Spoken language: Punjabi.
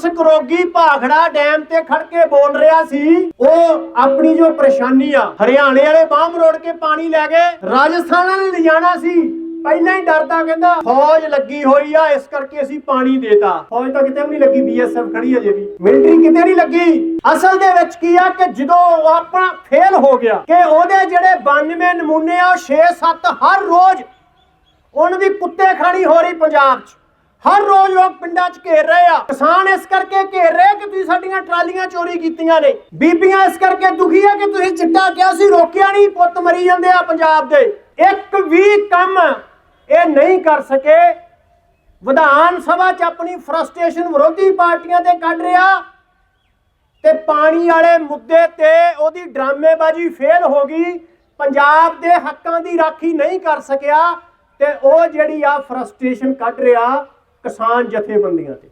ਪੁਲਿਸ ਕਰੋਗੀ, ਭਾਖੜਾ ਡੈਮ ਤੇ ਖੜ ਕੇ ਬੋਲ ਰਿਹਾ ਸੀ। ਉਹ ਆਪਣੀ ਜੋ ਪਰੇਸ਼ਾਨੀ ਆ, ਹਰਿਆਣੇ ਵਾਲੇ ਬਾਹਮ ਰੋੜ ਕੇ ਪਾਣੀ ਲੈ ਗਏ। ਰਾਜਸਥਾਨ ਵਾਲੇ ਲਿਜਾਣਾ ਸੀ। ਪਹਿਲਾਂ ਹੀ ਡਰਦਾ ਕਹਿੰਦਾ, ਫੌਜ ਲੱਗੀ ਹੋਈ ਆ, ਇਸ ਕਰਕੇ ਅਸੀਂ ਪਾਣੀ ਦੇਤਾ। ਫੌਜ ਤਾਂ ਕਿਤੇ ਵੀ ਨਹੀਂ ਲੱਗੀ, ਬੀਐਸਐਫ ਖੜੀ ਅਜੇ ਵੀ। ਮਿਲਟਰੀ ਕਿਤੇ ਨਹੀਂ ਲੱਗੀ। ਅਸਲ ਦੇ ਵਿੱਚ ਕੀ ਆ ਕਿ ਜਦੋਂ ਉਹ ਆਪਣਾ ਫੇਲ ਹੋ ਗਿਆ, ਕਿ ਉਹਦੇ ਜਿਹੜੇ 92 ਨਮੂਨੇ ਆ 6-7 ਹਰ ਰੋਜ਼ ਉਹਨਾਂ ਦੀ ਕੁੱਤੇ ਖਾਣੀ ਹੋ ਰਹੀ ਪੰਜਾਬ 'ਚ। ਹਰ ਰੋਜ਼ ਲੋਕ ਪਿੰਡਾਂ 'ਚ ਘੇਰ ਰਹੇ ਆ। ਕਿਸਾਨ ਇਸ ਕਰਕੇ ਘੇਰ ਰਹੇ ਕਿ ਤੁਸੀਂ ਸਾਡੀਆਂ ਟਰਾਲੀਆਂ ਚੋਰੀ ਕੀਤੀਆਂ ਨੇ। ਬੀਬੀਆਂ ਇਸ ਕਰਕੇ ਦੁਖੀ ਆ ਕਿ ਤੁਸੀਂ ਚਿੱਟਾ ਕਿਹਾ ਸੀ, ਰੋਕਿਆ ਨਹੀਂ, ਪੁੱਤ ਮਰੀ ਜਾਂਦੇ ਆ ਪੰਜਾਬ ਦੇ। ਇੱਕ ਵੀ ਕੰਮ ਇਹ ਨਹੀਂ ਕਰ ਸਕੇ। ਵਿਧਾਨ ਸਭਾ 'ਚ ਆਪਣੀ ਫਰਸਟ੍ਰੇਸ਼ਨ ਵਿਰੋਧੀ ਪਾਰਟੀਆਂ ਤੇ ਕੱਢ ਰਿਹਾ। ਤੇ ਪਾਣੀ ਵਾਲੇ ਮੁੱਦੇ ਤੇ ਉਹਦੀ ਡਰਾਮੇਬਾਜ਼ੀ ਫੇਲ ਹੋ ਗਈ। ਪੰਜਾਬ ਦੇ ਹੱਕਾਂ ਦੀ ਰਾਖੀ ਨਹੀਂ ਕਰ ਸਕਿਆ। ਤੇ ਉਹ ਜਿਹੜੀ ਆ ਫਰਸਟ੍ਰੇਸ਼ਨ ਕੱਢ ਰਿਹਾ ਕਿਸਾਨ ਜਥੇਬੰਦੀਆਂ ਤੇ।